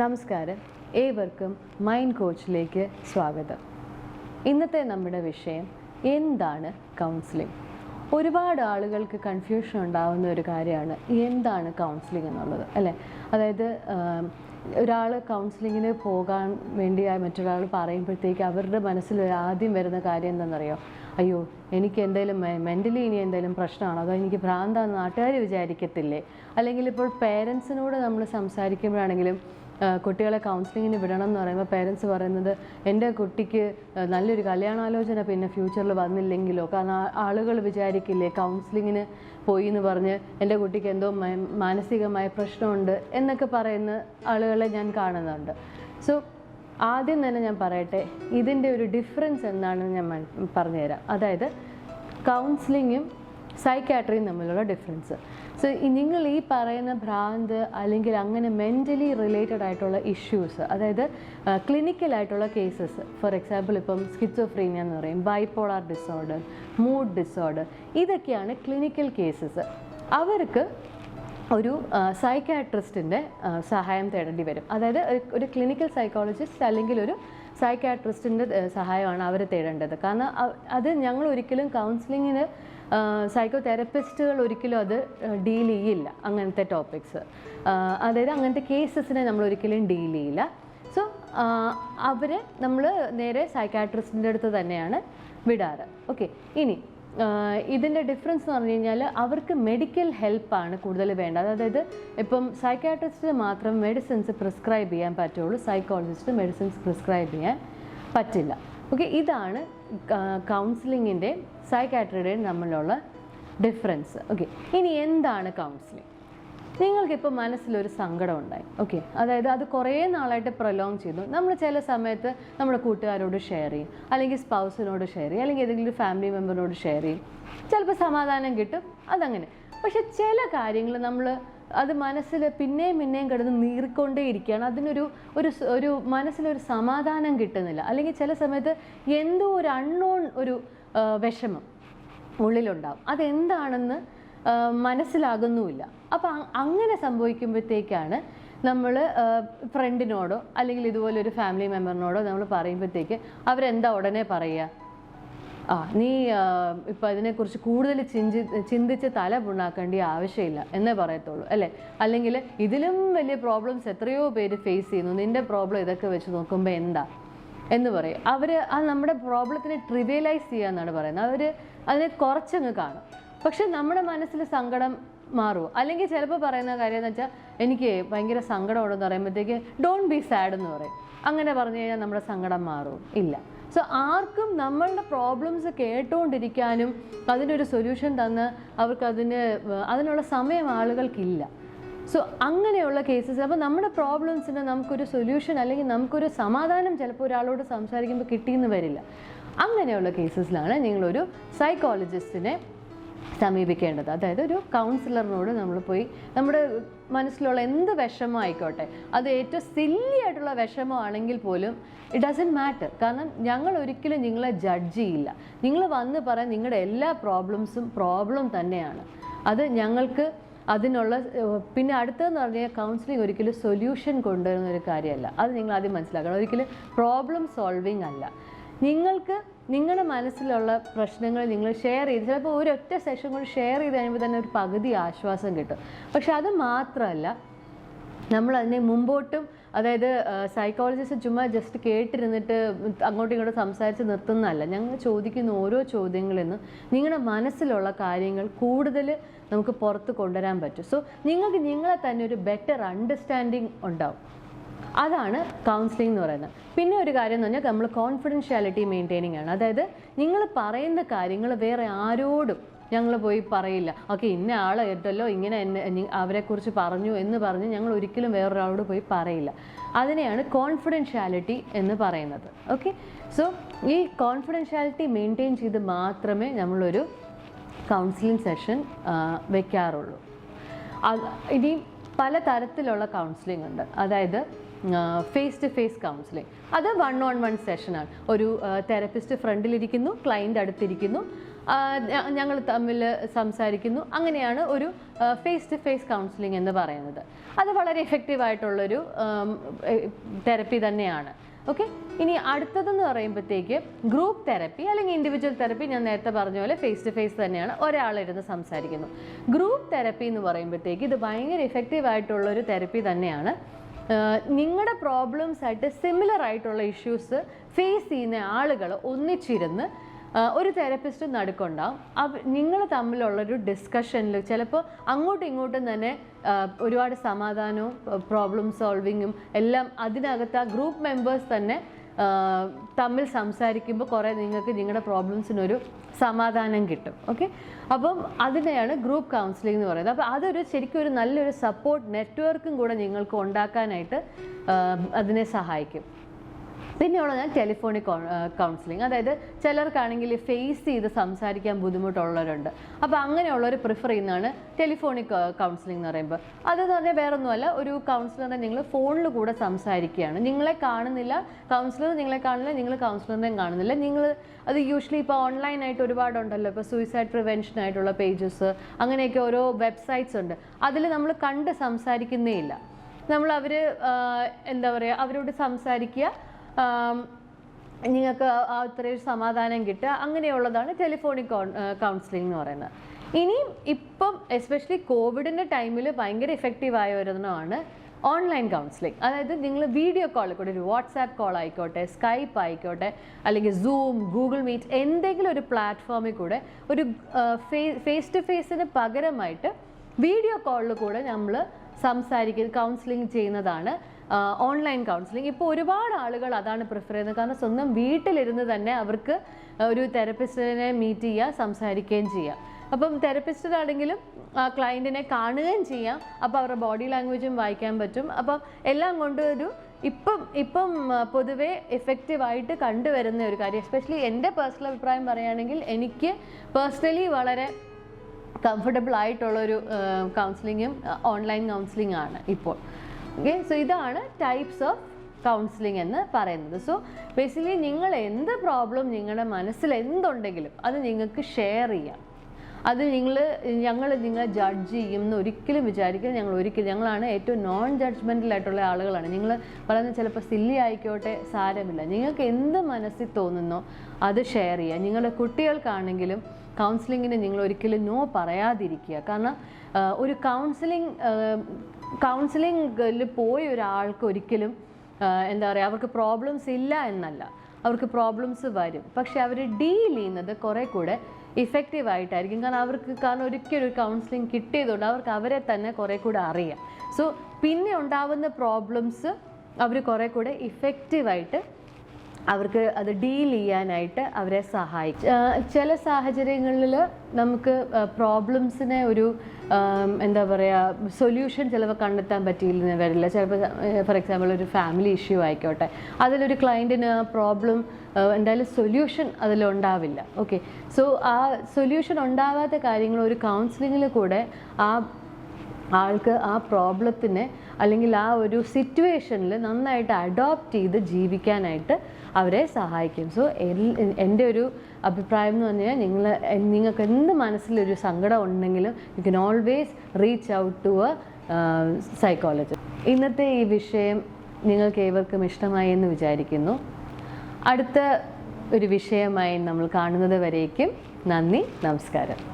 നമസ്കാരം. ഏവർക്കും മൈൻഡ് കോച്ചിലേക്ക് സ്വാഗതം. ഇന്നത്തെ നമ്മുടെ വിഷയം എന്താണ് കൗൺസിലിംഗ് ഒരുപാട് ആളുകൾക്ക് കൺഫ്യൂഷൻ ഉണ്ടാകുന്ന ഒരു കാര്യമാണ് എന്താണ് കൗൺസിലിംഗ് എന്നുള്ളത് അല്ലേ? അതായത് ഒരാൾ കൗൺസിലിങ്ങിന് പോകാൻ വേണ്ടിയായി മറ്റൊരാൾ പറയുമ്പോഴത്തേക്ക് അവരുടെ മനസ്സിൽ ആദ്യം വരുന്ന കാര്യം എന്താണെന്നറിയോ? അയ്യോ എനിക്ക് എന്തെങ്കിലും മെന്റലി ഇനി എന്തെങ്കിലും പ്രശ്നമാണോ? അതോ എനിക്ക് ഭ്രാന്താന്ന് നാട്ടുകാർ വിചാരിക്കത്തില്ലേ? അല്ലെങ്കിൽ ഇപ്പോൾ പേരൻസിനോട് നമ്മൾ സംസാരിക്കുമ്പോഴാണെങ്കിലും കുട്ടികളെ കൗൺസിലിങ്ങിന് വിടണം എന്ന് പറയുമ്പോൾ പേരൻസ് പറയുന്നത് എന്റെ കുട്ടിക്ക് നല്ലൊരു കല്യാണാലോചന പിന്നെ ഫ്യൂച്ചറിൽ വന്നില്ലെങ്കിലോ? കാരണം ആളുകൾ വിചാരിക്കില്ലേ കൗൺസിലിങ്ങിന് പോയി എന്ന് പറഞ്ഞ് എന്റെ കുട്ടിക്ക് എന്തോ മാനസികമായ പ്രശ്നമുണ്ട് എന്നൊക്കെ പറയുന്ന ആളുകളെ ഞാൻ കാണുന്നുണ്ട്. സോ ആദ്യം തന്നെ ഞാൻ പറയട്ടെ ഇതിന്റെ ഒരു ഡിഫറൻസ് എന്താണെന്ന് ഞാൻ പറഞ്ഞുതരാം. അതായത് കൗൺസിലിങ്ങും സൈക്കാട്രിയും തമ്മിലുള്ള ഡിഫറൻസ് സോ നിങ്ങൾ ഈ പറയുന്ന ഭ്രാന്ത് അല്ലെങ്കിൽ അങ്ങനെ മെന്റലി റിലേറ്റഡ് ആയിട്ടുള്ള ഇഷ്യൂസ് അതായത് ക്ലിനിക്കലായിട്ടുള്ള കേസസ് ഫോർ എക്സാമ്പിൾ ഇപ്പം സ്കിച്ചോഫ്രീനിയ എന്ന് പറയും ബൈപോളാർ ഡിസോർഡർ മൂഡ് ഡിസോർഡർ ഇതൊക്കെയാണ് ക്ലിനിക്കൽ കേസസ് അവർക്ക് ഒരു സൈക്കാട്രിസ്റ്റിന്റെ സഹായം തേടേണ്ടി വരും. അതായത് ഒരു ക്ലിനിക്കൽ സൈക്കോളജിസ്റ്റ് അല്ലെങ്കിൽ ഒരു സൈക്കാട്രിസ്റ്റിന്റെ സഹായമാണ് അവർ തേടേണ്ടത്. കാരണം അത് ഞങ്ങൾ ഒരിക്കലും കൗൺസിലിങ്ങിന് സൈക്കോ തെറപ്പിസ്റ്റുകൾ ഒരിക്കലും അത് ഡീൽ ചെയ്യില്ല അങ്ങനത്തെ ടോപ്പിക്സ് അതായത് അങ്ങനത്തെ കേസസിനെ നമ്മൾ ഒരിക്കലും ഡീൽ ചെയ്യില്ല. സോ അവരെ നമ്മൾ നേരെ സൈക്കാട്രിസ്റ്റിന്റെ അടുത്ത് തന്നെയാണ് വിടാറ്. ഓക്കെ ഇനി ഇതിന്റെ ഡിഫറൻസ് എന്ന് പറഞ്ഞു കഴിഞ്ഞാൽ അവർക്ക് മെഡിക്കൽ ഹെൽപ്പാണ് കൂടുതൽ വേണ്ടത്. അതായത് ഇപ്പം സൈക്കാട്രിസ്റ്റിന് മാത്രം മെഡിസിൻസ് പ്രിസ്ക്രൈബ് ചെയ്യാൻ പറ്റുള്ളൂ സൈക്കോളജിസ്റ്റ് മെഡിസിൻസ് പ്രിസ്ക്രൈബ് ചെയ്യാൻ പറ്റില്ല. ഓക്കെ ഇതാണ് കൗൺസിലിങ്ങിന്റെ സൈക്കാട്രിയുടെയും തമ്മിലുള്ള ഡിഫറൻസ് ഓക്കെ ഇനി എന്താണ് കൗൺസിലിംഗ് നിങ്ങൾക്കിപ്പോൾ മനസ്സിലൊരു സങ്കടം ഉണ്ടായി ഓക്കെ അതായത് അത് കുറേ നാളായിട്ട് പ്രൊലോങ് ചെയ്തു. നമ്മൾ ചില സമയത്ത് നമ്മുടെ കൂട്ടുകാരോട് ഷെയർ ചെയ്യും. അല്ലെങ്കിൽ സ്പൗസിനോട് ഷെയർ ചെയ്യും. അല്ലെങ്കിൽ ഏതെങ്കിലും ഫാമിലി മെമ്പറിനോട് ഷെയർ ചെയ്യും. ചിലപ്പോൾ സമാധാനം കിട്ടും. അതങ്ങനെ. പക്ഷെ ചില കാര്യങ്ങൾ നമ്മൾ അത് മനസ്സിൽ പിന്നെയും പിന്നെയും കിടന്ന് നീറിക്കൊണ്ടേ ഇരിക്കുകയാണ്. അതിനൊരു ഒരു ഒരു മനസ്സിലൊരു സമാധാനം കിട്ടുന്നില്ല. അല്ലെങ്കിൽ ചില സമയത്ത് എന്തോ ഒരു അൺനോൺ ഒരു വിഷമം ഉള്ളിലുണ്ടാവും. അതെന്താണെന്ന് മനസ്സിലാകുന്നുമില്ല. അപ്പം അങ്ങനെ സംഭവിക്കുമ്പോഴത്തേക്കാണ് നമ്മൾ ഫ്രണ്ടിനോടോ അല്ലെങ്കിൽ ഇതുപോലെ ഒരു ഫാമിലി മെമ്പറിനോടോ നമ്മൾ പറയുമ്പോഴത്തേക്ക് അവരെന്താ ഉടനെ പറയുക? ആ നീ ഇപ്പം അതിനെക്കുറിച്ച് കൂടുതൽ ചിന്തി ചിന്തിച്ച് തല പുണ്ണാക്കേണ്ട ആവശ്യമില്ല എന്നേ പറയത്തുള്ളൂ അല്ലേ? അല്ലെങ്കിൽ ഇതിലും വലിയ പ്രോബ്ലംസ് എത്രയോ പേര് ഫേസ് ചെയ്യുന്നു. നിന്റെ പ്രോബ്ലം ഇതൊക്കെ വെച്ച് നോക്കുമ്പോൾ എന്താ? എന്ന് പറയും. അവർ ആ നമ്മുടെ പ്രോബ്ലത്തിനെ ട്രിവിയലൈസ് ചെയ്യാന്നാണ് പറയുന്നത്. അവർ അതിനെ കുറച്ചങ്ങ് കാണും. പക്ഷെ നമ്മുടെ മനസ്സിൽ സങ്കടം മാറുമോ അല്ലെങ്കിൽ ചിലപ്പോൾ പറയുന്ന കാര്യം എന്ന് വെച്ചാൽ എനിക്ക് ഭയങ്കര സങ്കടമുണ്ടെന്ന് പറയുമ്പോഴത്തേക്ക് ഡോണ്ട് ബി സാഡ് എന്ന് പറയും. അങ്ങനെ പറഞ്ഞു കഴിഞ്ഞാൽ നമ്മുടെ സങ്കടം മാറും. ഇല്ല. സോ ആർക്കും നമ്മളുടെ പ്രോബ്ലംസ് കേട്ടുകൊണ്ടിരിക്കാനും അതിനൊരു സൊല്യൂഷൻ തന്ന് അവർക്ക് അതിന് അതിനുള്ള സമയം ആളുകൾക്കില്ല. സോ അങ്ങനെയുള്ള കേസസ് അപ്പോൾ നമ്മുടെ പ്രോബ്ലംസിന് നമുക്കൊരു സൊല്യൂഷൻ അല്ലെങ്കിൽ നമുക്കൊരു സമാധാനം ചിലപ്പോൾ ഒരാളോട് സംസാരിക്കുമ്പോൾ കിട്ടിയെന്ന് വരില്ല. അങ്ങനെയുള്ള കേസസിലാണ് നിങ്ങളൊരു സൈക്കോളജിസ്റ്റിനെ സമീപിക്കേണ്ടത്. അതായത് ഒരു കൗൺസിലറിനോട് നമ്മൾ പോയി നമ്മുടെ മനസ്സിലുള്ള എന്ത് വിഷമം ആയിക്കോട്ടെ അത് ഏറ്റവും സില്ലി ആയിട്ടുള്ള വിഷമമാണെങ്കിൽ പോലും ഇറ്റ് ഡസൻ മാറ്റർ കാരണം ഞങ്ങൾ ഒരിക്കലും നിങ്ങളെ ജഡ്ജ് ചെയ്യില്ല. നിങ്ങൾ വന്ന് പറയാൻ നിങ്ങളുടെ എല്ലാ പ്രോബ്ലംസും പ്രോബ്ലം തന്നെയാണ്. അത് ഞങ്ങൾക്ക് അതിനുള്ള പിന്നെ അടുത്തതെന്ന് പറഞ്ഞാൽ കൗൺസിലിംഗ് ഒരിക്കലും സൊല്യൂഷൻ കൊണ്ടുവരുന്ന ഒരു കാര്യമല്ല. അത് നിങ്ങൾ ആദ്യം മനസ്സിലാക്കണം. ഒരിക്കലും പ്രോബ്ലം സോൾവിങ് അല്ല. നിങ്ങൾക്ക് നിങ്ങളുടെ മനസ്സിലുള്ള പ്രശ്നങ്ങൾ നിങ്ങൾ ഷെയർ ചെയ്ത് ചിലപ്പോൾ ഒരൊറ്റ സെഷൻ കൂടി ഷെയർ ചെയ്ത് കഴിയുമ്പോൾ തന്നെ ഒരു പകുതി ആശ്വാസം കിട്ടും. പക്ഷെ അത് മാത്രമല്ല നമ്മൾ അതിനെ മുമ്പോട്ടും അതായത് സൈക്കോളജിസ്റ്റ് ചുമ്മാ ജസ്റ്റ് കേട്ടിരുന്നിട്ട് അങ്ങോട്ടും ഇങ്ങോട്ടും സംസാരിച്ച് നിർത്തുന്നതല്ല. ഞങ്ങൾ ചോദിക്കുന്ന ഓരോ ചോദ്യങ്ങളിൽ നിങ്ങളുടെ മനസ്സിലുള്ള കാര്യങ്ങൾ കൂടുതൽ നമുക്ക് പുറത്ത് കൊണ്ടുവരാൻ പറ്റും. സോ നിങ്ങൾക്ക് നിങ്ങളെ തന്നെ ഒരു ബെറ്റർ അണ്ടർസ്റ്റാൻഡിങ് ഉണ്ടാവും. അതാണ് കൗൺസിലിംഗ് എന്ന് പറയുന്നത്. പിന്നെ ഒരു കാര്യം എന്ന് പറഞ്ഞാൽ നമ്മൾ കോൺഫിഡൻഷ്യാലിറ്റി മെയിന്റെയിനിങ് ആണ്. അതായത് നിങ്ങൾ പറയുന്ന കാര്യങ്ങൾ വേറെ ആരോടും ഞങ്ങൾ പോയി പറയില്ല. ഓക്കെ ഇന്ന ആൾ കേട്ടല്ലോ ഇങ്ങനെ എന്നെ അവരെക്കുറിച്ച് പറഞ്ഞു എന്ന് പറഞ്ഞ് ഞങ്ങൾ ഒരിക്കലും വേറൊരാളോട് പോയി പറയില്ല. അതിനെയാണ് കോൺഫിഡൻഷ്യാലിറ്റി എന്ന് പറയുന്നത്. ഓക്കെ? സോ ഈ കോൺഫിഡൻഷ്യാലിറ്റി മെയിന്റെയിൻ ചെയ്ത് മാത്രമേ നമ്മളൊരു കൗൺസിലിംഗ് സെഷൻ വെക്കാറുള്ളൂ. ഇനി പല തരത്തിലുള്ള കൗൺസിലിംഗ് ഉണ്ട്. അതായത് ഫേസ് ടു ഫേസ് കൗൺസിലിംഗ് അത് വൺ ഓൺ വൺ സെഷനാണ് ഒരു തെറപ്പിസ്റ്റ് ഫ്രണ്ടിലിരിക്കുന്നു ക്ലയന്റ് അടുത്തിരിക്കുന്നു ഞങ്ങൾ തമ്മിൽ സംസാരിക്കുന്നു. അങ്ങനെയാണ് ഒരു ഫേസ് ടു ഫേസ് കൗൺസിലിംഗ് എന്ന് പറയുന്നത്. അത് വളരെ എഫക്റ്റീവ് ആയിട്ടുള്ളൊരു തെറപ്പി തന്നെയാണ്. ഓക്കെ ഇനി അടുത്തതെന്ന് പറയുമ്പോഴത്തേക്ക് ഗ്രൂപ്പ് തെറപ്പി അല്ലെങ്കിൽ ഇൻഡിവിജ്വൽ തെറപ്പി ഞാൻ നേരത്തെ പറഞ്ഞ പോലെ ഫേസ് ടു ഫേസ് തന്നെയാണ്. ഒരാളിരുന്ന് സംസാരിക്കുന്നു. ഗ്രൂപ്പ് തെറപ്പി എന്ന് പറയുമ്പോഴത്തേക്ക് ഇത് ഭയങ്കര എഫക്റ്റീവ് ആയിട്ടുള്ള ഒരു തെറപ്പി തന്നെയാണ്. നിങ്ങളുടെ പ്രോബ്ലംസ് ആയിട്ട് സിമിലർ ആയിട്ടുള്ള ഇഷ്യൂസ് ഫേസ് ചെയ്യുന്ന ആളുകൾ ഒന്നിച്ചിരുന്ന് ഒരു തെറപ്പിസ്റ്റ് നടുക്കുണ്ടാവും. അവ നിങ്ങൾ തമ്മിലുള്ളൊരു ഡിസ്കഷനിൽ ചിലപ്പോൾ അങ്ങോട്ടും ഇങ്ങോട്ടും തന്നെ ഒരുപാട് സമാധാനവും പ്രോബ്ലം സോൾവിങ്ങും എല്ലാം അതിനകത്ത് ആ ഗ്രൂപ്പ് മെമ്പേഴ്സ് തന്നെ തമ്മിൽ സംസാരിക്കുമ്പോൾ കുറേ നിങ്ങൾക്ക് നിങ്ങളുടെ പ്രോബ്ലംസിനൊരു സമാധാനം കിട്ടും. ഓക്കെ അപ്പം അതിനെയാണ് ഗ്രൂപ്പ് കൗൺസിലിംഗ് എന്ന് പറയുന്നത്. അപ്പോൾ അതൊരു ശരിക്കും ഒരു നല്ലൊരു സപ്പോർട്ട് നെറ്റ്വർക്കും കൂടെ നിങ്ങൾക്ക് ഉണ്ടാക്കാനായിട്ട് അതിനെ സഹായിക്കും. പിന്നെയുള്ളത് ഞാൻ ടെലിഫോണിക് കൗൺസിലിംഗ് അതായത് ചിലർക്കാണെങ്കിൽ ഫേസ് ചെയ്ത് സംസാരിക്കാൻ ബുദ്ധിമുട്ടുള്ളവരുണ്ട്. അപ്പോൾ അങ്ങനെയുള്ളവർ പ്രിഫർ ചെയ്യുന്നതാണ് ടെലിഫോണിക് കൗൺസിലിംഗ് എന്ന് പറയുമ്പോൾ അതെന്ന് പറഞ്ഞാൽ വേറെ ഒന്നുമല്ല ഒരു കൗൺസിലറിനെ നിങ്ങൾ ഫോണിൽ കൂടെ സംസാരിക്കുകയാണ്. നിങ്ങളെ കാണുന്നില്ല കൗൺസിലർ നിങ്ങളെ കാണുന്നില്ല നിങ്ങൾ കൗൺസിലറിനെയും കാണുന്നില്ല. നിങ്ങൾ അത് യൂഷ്വലി ഇപ്പോൾ ഓൺലൈനായിട്ട് ഒരുപാടുണ്ടല്ലോ. ഇപ്പോൾ സൂയിസൈഡ് പ്രിവെൻഷൻ ആയിട്ടുള്ള പേജസ് അങ്ങനെയൊക്കെ ഓരോ വെബ്സൈറ്റ്സ് ഉണ്ട്. അതിൽ നമ്മൾ കണ്ട് സംസാരിക്കുന്നേ ഇല്ല. നമ്മൾ അവർ എന്താ പറയുക അവരോട് സംസാരിക്കുക നിങ്ങൾക്ക് അത്രയും സമാധാനം കിട്ടുക. അങ്ങനെയുള്ളതാണ് ടെലിഫോണിക് കൗൺസിലിംഗ് എന്ന് പറയുന്നത്. ഇനിയും ഇപ്പം എസ്പെഷ്യലി കോവിഡിന്റെ ടൈമിൽ ഭയങ്കര ഇഫക്റ്റീവ് ആയ ഒരെണ്ണമാണ് ഓൺലൈൻ കൗൺസിലിംഗ് അതായത് നിങ്ങൾ വീഡിയോ കോൾ കൂടെ ഒരു വാട്സാപ്പ് കോൾ ആയിക്കോട്ടെ സ്കൈപ്പ് ആയിക്കോട്ടെ അല്ലെങ്കിൽ സൂം ഗൂഗിൾ മീറ്റ് എന്തെങ്കിലും ഒരു പ്ലാറ്റ്ഫോമിൽ കൂടെ ഒരു ഫേസ് ടു ഫേസിന് പകരമായിട്ട് വീഡിയോ കോളിൽ കൂടെ നമ്മൾ സംസാരിക്കുന്ന കൗൺസിലിംഗ് ചെയ്യുന്നതാണ് ഓൺലൈൻ കൗൺസിലിംഗ് ഇപ്പോൾ ഒരുപാട് ആളുകൾ അതാണ് പ്രിഫർ ചെയ്യുന്നത്. കാരണം സ്വന്തം വീട്ടിലിരുന്ന് തന്നെ അവർക്ക് ഒരു തെറപ്പിസ്റ്റിനെ മീറ്റ് ചെയ്യുക സംസാരിക്കുകയും ചെയ്യാം അപ്പം തെറപ്പിസ്റ്റിനാണെങ്കിലും ആ ക്ലയന്റിനെ കാണുകയും ചെയ്യാം. അപ്പോൾ അവരുടെ ബോഡി ലാംഗ്വേജും വായിക്കാൻ പറ്റും. അപ്പം എല്ലാം കൊണ്ട് ഒരു ഇപ്പം ഇപ്പം പൊതുവേ എഫക്റ്റീവായിട്ട് കണ്ടുവരുന്ന ഒരു കാര്യം. എസ്പെഷ്യലി എന്റെ പേഴ്സണൽ അഭിപ്രായം പറയുകയാണെങ്കിൽ എനിക്ക് പേഴ്സണലി വളരെ കംഫർട്ടബിൾ ആയിട്ടുള്ളൊരു കൗൺസിലിങ്ങും ഓൺലൈൻ കൗൺസിലിംഗ് ആണ് ഇപ്പോൾ. ഓക്കെ സോ ഇതാണ് ടൈപ്സ് ഓഫ് കൗൺസിലിംഗ് എന്ന് പറയുന്നത്. സോ ബേസിക്കലി നിങ്ങൾ എന്ത് പ്രോബ്ലം നിങ്ങളുടെ മനസ്സിൽ എന്തുണ്ടെങ്കിലും അത് നിങ്ങൾക്ക് ഷെയർ ചെയ്യാം. അത് നിങ്ങൾ ഞങ്ങൾ നിങ്ങളെ ജഡ്ജ് ചെയ്യും എന്ന് ഒരിക്കലും വിചാരിക്കരുത്. ഞങ്ങൾ ഒരിക്കലും ഞങ്ങളാണ് ഏറ്റവും നോൺ ജഡ്ജ്മെന്റലായിട്ടുള്ള ആളുകളാണ്. നിങ്ങൾ പറയുന്നത് ചിലപ്പോൾ സില്ലി ആയിക്കോട്ടെ സാരമില്ല. നിങ്ങൾക്ക് എന്ത് മനസ്സിൽ തോന്നുന്നോ അത് ഷെയർ ചെയ്യുക നിങ്ങളുടെ കുട്ടികൾക്കാണെങ്കിലും കൗൺസിലിങ്ങിന് നിങ്ങൾ ഒരിക്കലും നോ പറയാതിരിക്കുക. കാരണം ഒരു കൗൺസിലിംഗ് കൗൺസിലിംഗിൽ പോയ ഒരാൾക്ക് ഒരിക്കലും എന്താ പറയുക അവർക്ക് പ്രോബ്ലംസ് ഇല്ല എന്നല്ല. അവർക്ക് പ്രോബ്ലംസ് വരും. പക്ഷെ അവർ ഡീൽ ചെയ്യുന്നത് കുറേ കൂടെ ഇഫക്റ്റീവ് ആയിട്ടായിരിക്കും. കാരണം അവർക്ക് കാരണം ഒരിക്കലും ഒരു കൗൺസിലിംഗ് കിട്ടിയതുകൊണ്ട് അവർക്ക് അവരെ തന്നെ കുറേ കൂടെ അറിയാം. സോ പിന്നെ ഉണ്ടാവുന്ന പ്രോബ്ലംസ് അവർ കുറേ കൂടെ ഇഫക്റ്റീവായിട്ട് അവർക്ക് അത് ഡീൽ ചെയ്യാനായിട്ട് അവരെ സഹായിക്കും ചില സാഹചര്യങ്ങളിൽ നമുക്ക് പ്രോബ്ലംസിനെ ഒരു എന്താ പറയുക സൊല്യൂഷൻ ചിലപ്പോൾ കണ്ടെത്താൻ പറ്റിയില്ലെന്ന് വരില്ല. ചിലപ്പോൾ ഫോർ എക്സാമ്പിൾ ഒരു ഫാമിലി ഇഷ്യൂ ആയിക്കോട്ടെ. അതിലൊരു ക്ലയന്റിന് ആ പ്രോബ്ലം എന്തായാലും സൊല്യൂഷൻ അതിലുണ്ടാവില്ല. ഓക്കെ. സോ ആ സൊല്യൂഷൻ ഉണ്ടാവാത്ത കാര്യങ്ങൾ ഒരു കൗൺസിലിങ്ങിൽ കൂടെ ആ ആൾക്ക് ആ പ്രോബ്ലത്തിനെ അല്ലെങ്കിൽ ആ ഒരു സിറ്റുവേഷനിൽ നന്നായിട്ട് അഡോപ്റ്റ് ചെയ്ത് ജീവിക്കാനായിട്ട് അവരെ സഹായിക്കും. സോ എന്റെ ഒരു അഭിപ്രായം എന്ന് പറഞ്ഞാൽ നിങ്ങൾ നിങ്ങൾക്ക് എന്ത് മനസ്സിലൊരു സങ്കടം ഉണ്ടെങ്കിലും you can always reach out to a psychologist ഇന്നത്തെ ഈ വിഷയം നിങ്ങൾക്ക് ഏവർക്കും ഇഷ്ടമായി എന്ന് വിചാരിക്കുന്നു. അടുത്ത ഒരു വിഷയമായി നമ്മൾ കാണുന്നത് വരേക്കും. നന്ദി നമസ്കാരം.